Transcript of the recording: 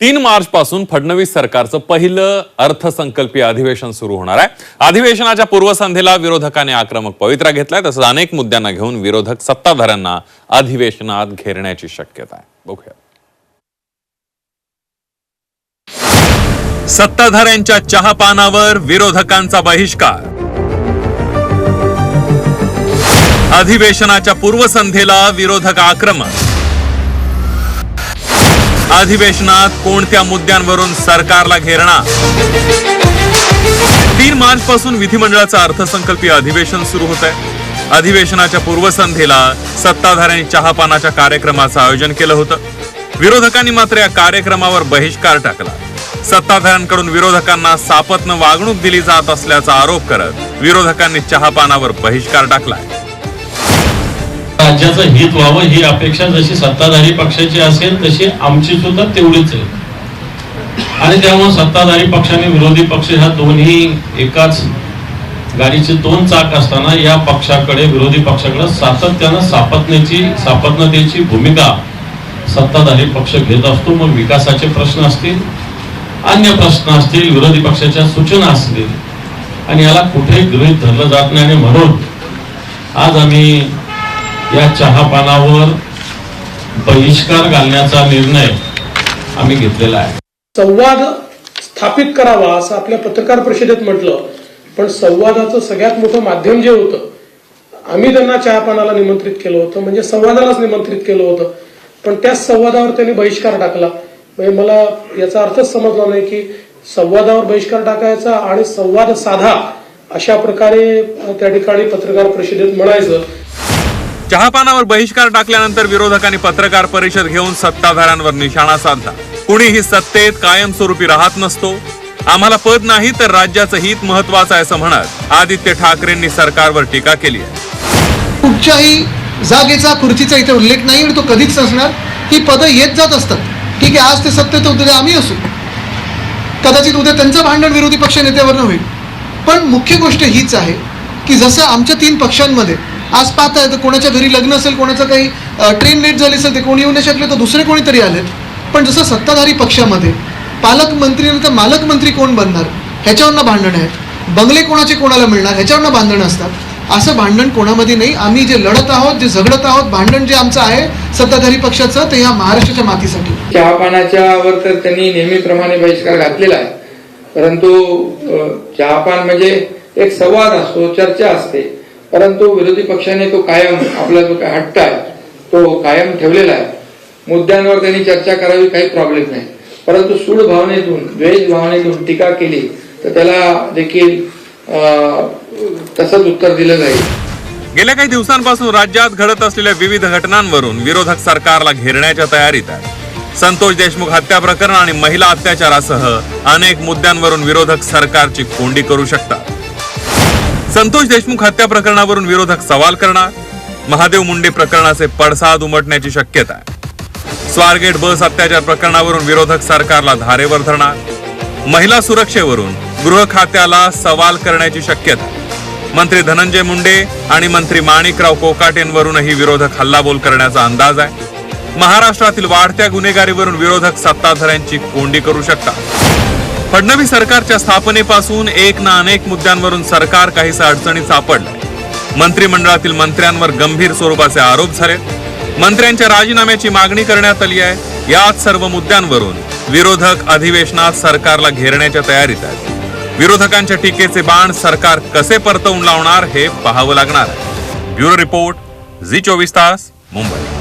तीन मार्च पासून फडणवीस सरकारचं पहिलं अर्थसंकल्पीय अधिवेशन सुरू होणार आहे. अधिवेशनाच्या पूर्वसंध्येला विरोधकाने आक्रमक पवित्रा घेतलाय तसंच अनेक मुद्द्यांना घेऊन विरोधक सत्ताधाऱ्यांना अधिवेशनात घेरण्याची शक्यता आहे. बघूया. सत्ताधाऱ्यांच्या चहापानावर विरोधकांचा बहिष्कार. अधिवेशनाच्या पूर्वसंध्येला विरोधक आक्रमक. अधिवेशनात कोणत्या मुद्द्यांवरून सरकारला घेरणार तीन मार्च पासून विधिमंडळाचं अर्थसंकल्पीय अधिवेशन सुरू होत आहे अधिवेशनाच्या पूर्वसंध्येला सत्ताधाऱ्यांनी चहापानाच्या कार्यक्रमाचं आयोजन केलं होतं. विरोधकांनी मात्र या कार्यक्रमावर बहिष्कार टाकला. सत्ताधाऱ्यांकडून विरोधकांना सापत्न वागणूक दिली जात असल्याचा आरोप करत विरोधकांनी चहापानावर बहिष्कार टाकलाय. राज्याचं हित व्हावं ही अपेक्षा जशी सत्ताधारी पक्षाची असेल तशी आमची सुद्धा तेवढीच आहे. आणि त्यामुळे सत्ताधारी पक्ष आणि विरोधी पक्ष ह्या दोन्ही एकाच गाडीचे दोन चाक असताना या पक्षाकडे विरोधी पक्षाकडे सातत्यानं सापत्नेची सापत्नतेची भूमिका सत्ताधारी पक्ष घेत असतो. मग विकासाचे प्रश्न असतील अन्य प्रश्न असतील विरोधी पक्षाच्या सूचना असतील आणि याला कुठे गृहीत धरलं जात नाही. आणि म्हणून आज आम्ही या चहापानावर बहिष्कार घालण्याचा निर्णय आम्ही घेतलेला आहे. संवाद स्थापित करावा असं आपल्या पत्रकार परिषदेत म्हटलं. पण संवादाचं सगळ्यात मोठं माध्यम जे होतं आम्ही त्यांना चहापानाला निमंत्रित केलं होतं म्हणजे संवादालाच निमंत्रित केलं होतं. पण त्याच संवादावर त्यांनी बहिष्कार टाकला. म्हणजे मला याचा अर्थच समजला नाही की संवादावर बहिष्कार टाकायचा आणि संवाद साधा अशा प्रकारे त्या ठिकाणी पत्रकार परिषदेत म्हणायचं. चहापानावर बहिष्कार टाकल्यानंतर विरोधकांनी पत्रकार परिषद घेऊन सत्ताधाऱ्यांवर निशाणा साधला. कुणीही सत्तेत कायमस्वरूपी राहत नसतो. आम्हाला पद नाही तर राज्याचं हित महत्वाचं आहे असं म्हणत आदित्य ठाकरेंनी सरकारवर टीका केली आहे. कुठच्याही जागेचा खुर्चीचा इथे उल्लेख नाही आणि तो कधीच नसणार. ही पदं येत जात असतात. ठीक आहे आज ते सत्तेत उद्या आम्ही असू. कदाचित उद्या त्यांचं भांडण विरोधी पक्ष नेत्यावरनं होईल. पण मुख्य गोष्ट हीच आहे की जसं आमच्या तीन पक्षांमध्ये आज पाहताय तर कोणाच्या घरी लग्न असेल कोणाचं काही ट्रेन लेट झाली असेल ते कोणी येऊ नाही शकले तर दुसरे कोणीतरी आलेत. पण जसं सत्ताधारी पक्षामध्ये पालकमंत्री आणि तर मालकमंत्री कोण बनणार? ह्याच्यावरनं भांडणं आहेत. बंगले कोणाचे कोणाला मिळणार? ह्याच्यावरनं भांडणं असतात. असं भांडण कोणामध्ये नाही. आम्ही जे लढत आहोत जे झगडत आहोत भांडण जे आमचं आहे सत्ताधारी पक्षाचं ते ह्या महाराष्ट्राच्या मातीसाठी. चहापानाच्या वर तर त्यांनी नेहमीप्रमाणे बहिष्कार घातलेला आहे. परंतु चहापान म्हणजे एक संवाद असतो चर्चा असते. परंतु विरोधी पक्षाने तो कायम आपला जो काही हट्ट आहे तो कायम ठेवलेला आहे. मुद्द्यांवर त्यांनी चर्चा करावी काही प्रॉब्लेम नाही. परंतु सूड भावनेतून द्वेष भावनेतून टीका केली तर त्याला देखील तसंच उत्तर दिलं जाईल. गेल्या काही दिवसांपासून राज्यात घडत असलेल्या विविध घटनांवरून विरोधक सरकारला घेरण्याच्या तयारीत आहेत संतोष देशमुख हत्या प्रकरण आणि महिला अत्याचारासह अनेक मुद्द्यांवरून विरोधक सरकारची कोंडी करू शकतात. संतोष देशमुख हत्या प्रकरणावरून विरोधक सवाल करणार. महादेव मुंडे प्रकरणाचे पडसाद उमटण्याची शक्यता स्वारगेट बस अत्याचार प्रकरणावरून विरोधक सरकारला धारेवर धरणार. महिला सुरक्षेवरून गृह खात्याला सवाल करण्याची शक्यता मंत्री धनंजय मुंडे आणि मंत्री माणिकराव कोकाटेंवरूनही विरोधक हल्लाबोल करण्याचा अंदाज आहे. महाराष्ट्रातील वाढत्या गुन्हेगारीवरून विरोधक सत्ताधाऱ्यांची कोंडी करू शकतात. फडणवीस सरकारच्या स्थापनेपासून एक ना अनेक मुद्द्यांवरून सरकार काहीसा अडचणीत सापडलंय. मंत्रिमंडळातील मंत्र्यांवर गंभीर स्वरूपाचे आरोप झाले. मंत्र्यांच्या राजीनाम्याची मागणी करण्यात आली आहे. याच सर्व मुद्द्यांवरून विरोधक अधिवेशनात सरकारला घेरण्याच्या तयारीत आहेत. विरोधकांच्या टीकेचे बाण सरकार कसे परतवून लावणार हे पाहावं लागणार ब्युरो रिपोर्ट झी चोवीस तास मुंबई.